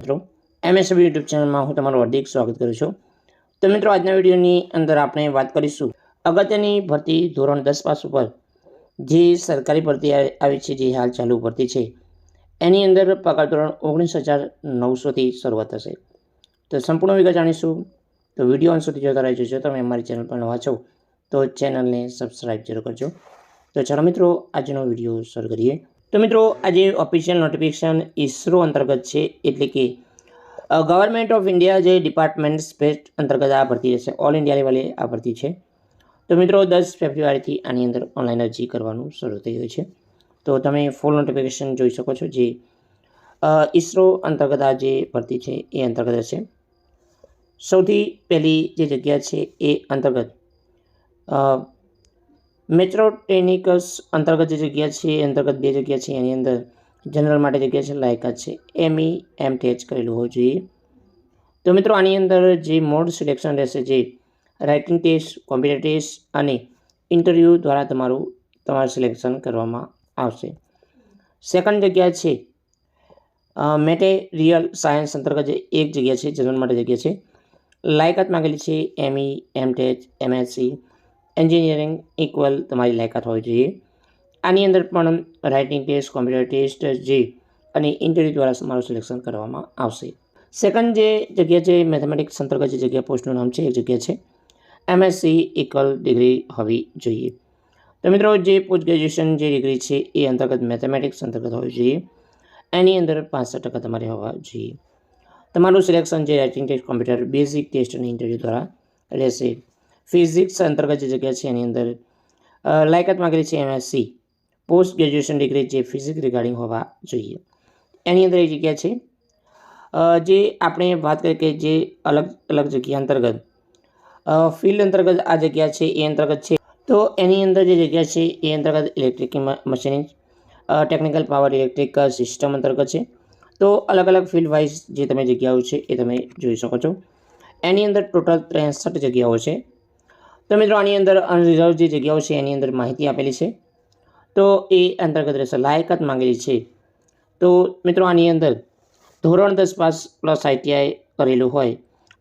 મિત્રો MSB YouTube ચેનલમાં હું તમારું હાર્દિક સ્વાગત કરું છું. તો મિત્રો, આજના વિડીયોની અંદર આપણે વાત કરીશું અગત્યની ભરતી ધોરણ દસ પાસ ઉપર જે સરકારી ભરતી આવી છે, જે હાલ ચાલુ ભરતી છે. એની અંદર પગાર ધોરણ ઓગણીસ હજાર નવસોથી શરૂઆત થશે. તો સંપૂર્ણ વિગત જાણીશું. તો વીડિયો અંત સુધી જોતા રહેજો. જો તમે અમારી ચેનલ પર નવા છો, તો ચેનલને સબસ્ક્રાઈબ જરૂર કરજો. તો ચાલો મિત્રો, આજનો વીડિયો શરૂ કરીએ. તો મિત્રો, આજે ઓફિશિયલ નોટિફિકેશન ઇસરો અંતર્ગત છે, એટલે કે ગવર્મેન્ટ ઓફ ઇન્ડિયા જે ડિપાર્ટમેન્ટ સ્પેસ અંતર્ગત આ ભરતી રહેશે ઓલ ઇન્ડિયા લેવલે આ ભરતી છે. તો મિત્રો, દસ ફેબ્રુઆરીથી આની અંદર ઓનલાઈન અરજી કરવાનું શરૂ થઈ ગયું છે. તો તમે ફૂલ નોટિફિકેશન જોઈ શકો છો જે ઇસરો અંતર્ગત આ જે ભરતી છે, એ અંતર્ગત હશે સૌથી પહેલી જે જગ્યા છે, એ અંતર્ગત મેટ્રોટેનિકસ અંતર્ગત જે જગ્યા છે, એ અંતર્ગત બે જગ્યા છે, એની અંદર જનરલ માટે જગ્યા છે, લાયકાત છે. એમઈ એમ ટેચ કરેલું હોવું જોઈએ. તો મિત્રો, આની અંદર જે મોડ સિલેક્શન રહેશે, જે રાઇટિંગ ટેસ્ટ કોમ્પ્યુટર ટેસ્ટ અને ઇન્ટરવ્યૂ દ્વારા તમારું તમારું સિલેક્શન કરવામાં આવશે. સેકન્ડ જગ્યા છે મેટેરિયલ સાયન્સ અંતર્ગત જે એક જગ્યા છે જનરલ માટે જગ્યા છે. લાયકાત માંગેલી છે ME M tech MSc engineering equal તમારી લાયકાત હોવી જોઈએ. આની અંદર પણ રાઇટિંગ ટેસ્ટ કોમ્પ્યુટર ટેસ્ટ જે અને ઇન્ટરવ્યૂ દ્વારા તમારું સિલેક્શન કરવામાં આવશે. સેકન્ડ જે જગ્યા છે મેથેમેટિક્સ અંતર્ગત જે જગ્યા પોસ્ટનું નામ છે, એ જગ્યા છે. એમએસસી ઇક્વલ ડિગ્રી હોવી જોઈએ. તો મિત્રો, જે પોસ્ટ ગ્રેજ્યુએશન જે ડિગ્રી છે, એ અંતર્ગત મેથેમેટિક્સ અંતર્ગત હોવી જોઈએ. એની અંદર પાંસઠ ટકા તમારે હોવા જોઈએ. તમારું સિલેક્શન જે writing test computer basic test અને ઇન્ટરવ્યૂ દ્વારા રહેશે. ફિઝિક્સ અંતર્ગત જે જગ્યા છે એની અંદર લાયકાત માંગેલી છે એમએસસી પોસ્ટ ગ્રેજ્યુએશન ડિગ્રી જે ફિઝિક્સ રિગાર્ડિંગ હોવા જોઈએ. એની અંદર એ જગ્યા છે જે આપણે વાત કરીએ કે જે અલગ અલગ જગ્યા અંતર્ગત ફિલ્ડ અંતર્ગત આ જગ્યા છે, એ અંતર્ગત છે. તો એની અંદર જે જગ્યા છે, એ અંતર્ગત electric machining technical power electric system અંતર્ગત છે. તો અલગ અલગ ફિલ્ડ વાઇઝ જે તમે જગ્યાઓ છે, એ તમે જોઈ શકો છો. એની અંદર ટોટલ ત્રેસઠ જગ્યાઓ છે. તો મિત્રો, આની અંદર અનરિઝર્વ જે જગ્યાઓ છે, એની અંદર માહિતી આપેલી છે. તો એ અંતર્ગત રહેશે લાયકાત માંગેલી છે. તો મિત્રો, આની અંદર ધોરણ દસ પાસ પ્લસ આઈટીઆઈ કરેલું હોય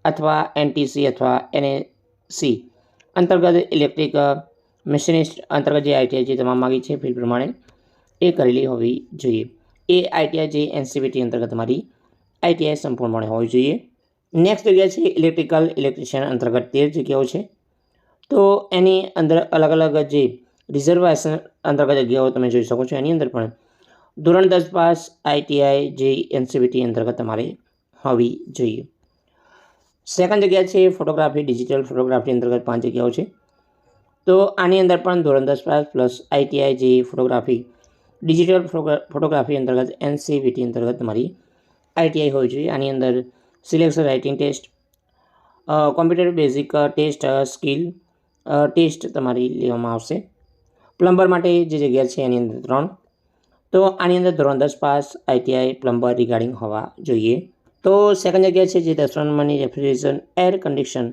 અથવા એનટીસી અથવા એનએસી અંતર્ગત ઇલેક્ટ્રિક મશીનિસ્ટ અંતર્ગત જે આઈટીઆઈ જે તમામ માગી છે ફિલ્ડ પ્રમાણે એ કરેલી હોવી જોઈએ. એ આઈટીઆઈ જે એનસીબીટી અંતર્ગત તમારી આઈટીઆઈ સંપૂર્ણપણે હોવી જોઈએ. નેક્સ્ટ જગ્યા છે ઇલેક્ટ્રિકલ ઇલેક્ટ્રિશિયન અંતર્ગત તેર જગ્યાઓ છે. તો એની અંદર અલગ અલગ જે રિઝર્વેશન અંતર્ગત જગ્યાઓ તમે જોઈ શકો છો એની અંદર પણ. ધોરણ દસ પાસ આઈટીઆઈ જે એનસીબીટી અંતર્ગત તમારે હોવી જોઈએ. સેકન્ડ જગ્યા છે ફોટોગ્રાફી ડિજિટલ ફોટોગ્રાફી અંતર્ગત પાંચ જગ્યાઓ છે. તો આની અંદર પણ ધોરણ દસ પાસ પ્લસ આઈટીઆઈ જે ફોટોગ્રાફી ડિજિટલ ફોટોગ્રાફી અંતર્ગત એનસીબીટી અંતર્ગત તમારી આઈટીઆઈ હોવી જોઈએ. આની અંદર selection writing test computer basic test skill test તમારી લેવામાં આવશે. પ્લમ્બર માટે જે જગ્યા છે એની અંદર ત્રણ. તો આની અંદર ધોરણ દસ પાસ આઈટીઆઈ પ્લમ્બર, રિગાર્ડિંગ હોવા જોઈએ. તો સેકન્ડ જગ્યા છે જે દસ નંબરની refrigeration, air condition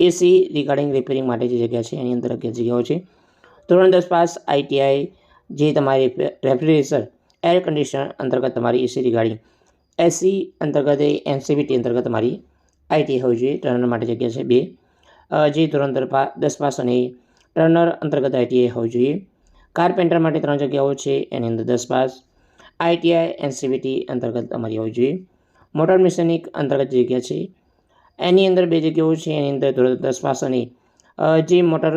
AC, regarding, repairing માટે જે જગ્યા છે એની અંદર અગિયાર જગ્યાઓ છે. ધોરણ દસ પાસ આઈટીઆઈ જે તમારી રેફ્રિજરેશન, એર કન્ડિશન અંતર્ગત તમારી એસી, રિગાર્ડિંગ, એસી અંતર્ગત એનસીબીટી અંતર્ગત તમારી આઈટી હોવી જોઈએ. ટર્નર માટે જગ્યા છે બે. જે ધોરણ દસ પાસ અને ટર્નર અંતર્ગત આઈટીઆઈ હોવી જોઈએ. કારપેન્ટર માટે ત્રણ જગ્યાઓ છે, એની અંદર દસ પાસ આઈટીઆઈ એનસીબીટી અંતર્ગત અમારી હોવી જોઈએ. મોટર મિકેનિક અંતર્ગત જગ્યા છે, એની અંદર બે જગ્યાઓ છે, એની અંદર ધોરણ દસ પાસ અને જે મોટર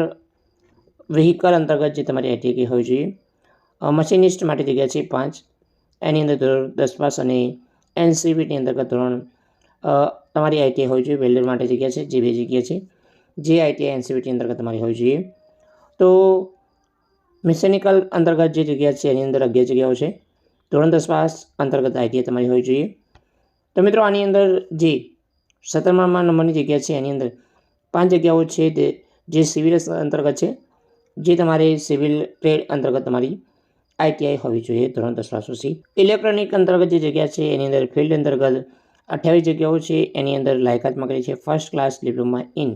વ્હીકલ અંતર્ગત જે તમારી આઈટીઆઈ હોવી જોઈએ. મશીનિસ્ટ માટે જગ્યા છે પાંચ. એની અંદર ધોરણ દસ પાસ અને એનસીબીટી અંતર્ગત ધોરણ તમારી આઈટીઆઈ હોવી જોઈએ. વેલ્ડર માટે જગ્યા છે, જે બે જગ્યા છે. જે આઈટીઆઈ એનસીવીટી અંતર્ગત તમારી હોવી જોઈએ. તો મિકેનિકલ અંતર્ગત જે જગ્યા છે, એની અંદર અગિયાર જગ્યાઓ છે. ધોરણ દસ અંતર્ગત આઈટીઆઈ તમારી હોવી જોઈએ. તો મિત્રો, આની અંદર જે સત્તરમાં નંબરની જગ્યા છે, એની અંદર પાંચ જગ્યાઓ છે તે જે સિવિલ અંતર્ગત છે, જે તમારે સિવિલ ટ્રેડ અંતર્ગત તમારી આઈટીઆઈ હોવી જોઈએ, ધોરણ દસ પછી. ઇલેક્ટ્રોનિક અંતર્ગત જે જગ્યા છે, એની અંદર ફિલ્ડ અંતર્ગત અઠ્યાવીસ જગ્યાઓ છે, એની અંદર લાયકાત માંગેલી છે, first class diploma in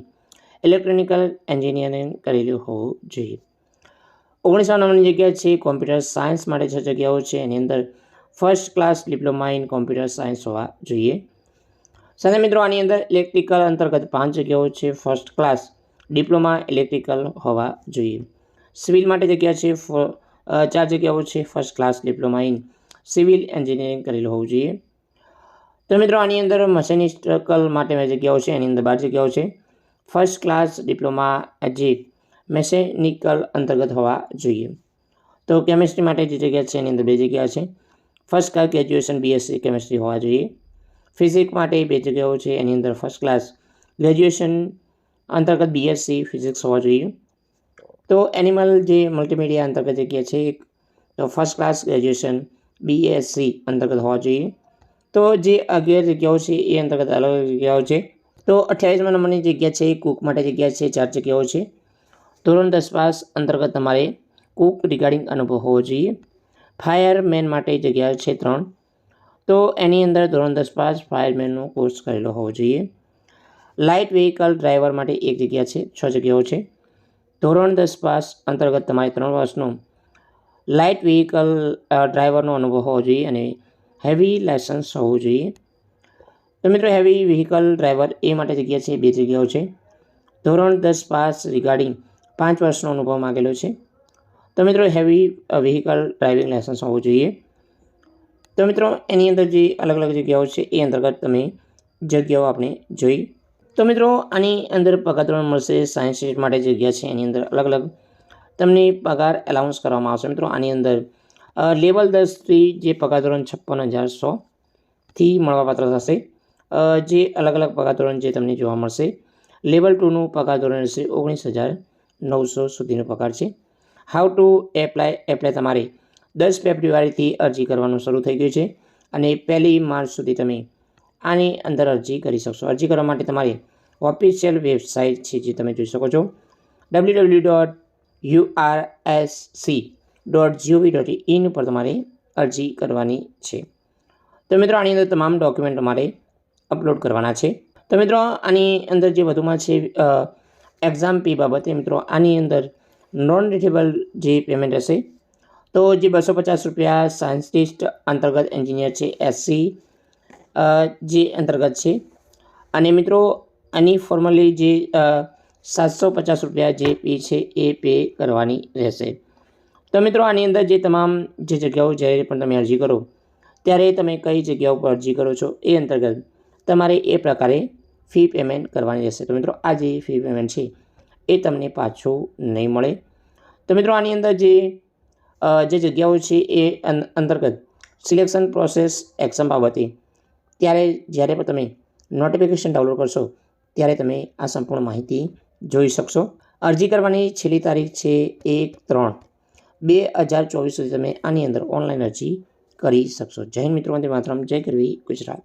electronical engineering કરેલું હોવું જોઈએ. ઓગણીસો નંબરની જગ્યા છે કોમ્પ્યુટર સાયન્સ માટે છ જગ્યાઓ છે, એની અંદર first class diploma in computer science હોવા જોઈએ. સાથે મિત્રો, આની અંદર ઇલેક્ટ્રિકલ અંતર્ગત પાંચ જગ્યાઓ છે ફર્સ્ટ ક્લાસ ડિપ્લોમા ઇલેક્ટ્રિકલ હોવા જોઈએ. સિવિલ માટે જગ્યા છે ચાર જગ્યાઓ છે first class diploma in civil engineering કરેલું હોવું જોઈએ. તો મિત્રો, આની અંદર મશીનિસ્ટકલ માટે જગ્યાઓ છે, એની અંદર બાર જગ્યાઓ છે. ફર્સ્ટ ક્લાસ ડિપ્લોમા જે મેસેનિકલ અંતર્ગત હોવા જોઈએ. તો કેમિસ્ટ્રી માટે જે જગ્યા છે એની અંદર બે જગ્યા છે. First class graduation BSc chemistry હોવા જોઈએ. ફિઝિક્સ માટે બે જગ્યાઓ છે. એની અંદર ફર્સ્ટ ક્લાસ ગ્રેજ્યુએશન અંતર્ગત બીએસસી ફિઝિક્સ હોવા જોઈએ. તો એનિમલ જે મલ્ટીમીડિયા અંતર્ગત જગ્યા છે, તો ફર્સ્ટ ક્લાસ ગ્રેજ્યુએશન બીએસસી અંતર્ગત હોવા જોઈએ. તો જે અગિયાર જગ્યાઓ છે, એ અંતર્ગત અલગ અલગ જગ્યાઓ છે. તો અઠ્યાવીસમાં નંબરની જગ્યા છે એ કુક માટે જગ્યા છે, ચાર જગ્યાઓ છે. ધોરણ દસ પાસ અંતર્ગત તમારે કુક રિગાર્ડિંગ અનુભવ હોવો જોઈએ. ફાયરમેન માટે જગ્યા છે ત્રણ. તો એની અંદર ધોરણ દસ પાસ ફાયરમેનનો કોર્સ કરેલો હોવો જોઈએ. લાઇટ વ્હીકલ ડ્રાઈવર માટે એક જગ્યા છે, છ જગ્યાઓ છે. ધોરણ દસ પાસ અંતર્ગત તમારે ત્રણ વર્ષનો લાઇટ વ્હીકલ ડ્રાઈવરનો અનુભવ હોવો જોઈએ અને હેવી લાયસન્સ હોવું જોઈએ. તો મિત્રો હેવી વ્હીકલ ડ્રાઈવર એ માટે જગ્યા છે, બે જગ્યાઓ છે. ધોરણ દસ પાસ રિગાર્ડિંગ પાંચ વર્ષનો અનુભવ માગેલો છે. તો મિત્રો હેવી વ્હીકલ ડ્રાઇવિંગ લાયસન્સ હોવું જોઈએ. તો મિત્રો, એની અંદર જે અલગ અલગ જગ્યાઓ છે, એ અંતર્ગત તમે જગ્યાઓ આપણે જોઈ. તો મિત્રો, આની અંદર પગાર ધોરણ મળશે સાયન્સ સ્ટેટ માટે જગ્યા છે, એની અંદર અલગ અલગ. તમને પગાર એલાઉન્સ કરવામાં આવશે. મિત્રો, આની અંદર લેવલ દસથી જે પગાર ધોરણ છપ્પન હજાર સોથી મળવાપાત્ર થશે. જે અલગ અલગ પગાર ધોરણ જે તમને જોવા મળશે. લેવલ ટુનું પગાર ધોરણ રહેશે ઓગણીસ હજાર નવસો સુધીનો પગાર છે. હાઉ ટુ એપ્લાય એપ્લાય તમારે દસ ફેબ્રુઆરીથી અરજી કરવાનું શરૂ થઈ ગયું છે અને પહેલી માર્ચ સુધી તમે આની અંદર અરજી કરી શકશો. અરજી કરવા માટે તમારી ઓફિશિયલ વેબસાઇટ છે જે તમે જોઈ શકો છો. W W dot U R S C dot GOV dot in ઉપર તમારે અરજી કરવાની છે. તો મિત્રો, આની અંદર તમામ ડોક્યુમેન્ટ તમારે અપલોડ કરવાના છે. તો મિત્રો, આની અંદર જે વધુમાં છે એક્ઝામ પી બાબતે મિત્રો, આની અંદર નોન રિટેબલ જે પેમેન્ટ હશે, તો જે બસો પચાસ રૂપિયા સાયન્ટિસ્ટ અંતર્ગત એન્જિનિયર છે એસસી જે અંતર્ગત છે. અને મિત્રો, આની ફોર્મલી જે સાતસો પચાસ રૂપિયા જે પે છે, એ પે કરવાની રહેશે. તો મિત્રો, આની અંદર જે તમામ જે જગ્યાઓ જ્યારે પણ તમે અરજી કરો, ત્યારે તમે કઈ જગ્યા ઉપર અરજી કરો છો, એ અંતર્ગત તમારે એ પ્રકારે ફી પેમેન્ટ કરવાની રહેશે. તો મિત્રો, આ જે ફી પેમેન્ટ છે, એ તમને પાછું નહીં મળે. તો મિત્રો, આની અંદર જે જે જગ્યાઓ છે, એ અંતર્ગત સિલેક્શન પ્રોસેસ એક્ઝામ બાબતે, ત્યારે જ્યારે પણ તમે નોટિફિકેશન ડાઉનલોડ કરશો, ત્યારે તમે આ સંપૂર્ણ માહિતી જોઈ શકશો. અરજી કરવાની છેલ્લી તારીખ છે એક ત્રણ બે હજાર ચોવીસ સુધી તમે આની અંદર ઓનલાઈન અરજી કરી શકશો. જય મિત્રો, વંદે માતરમ. જય કરવી ગુજરાત.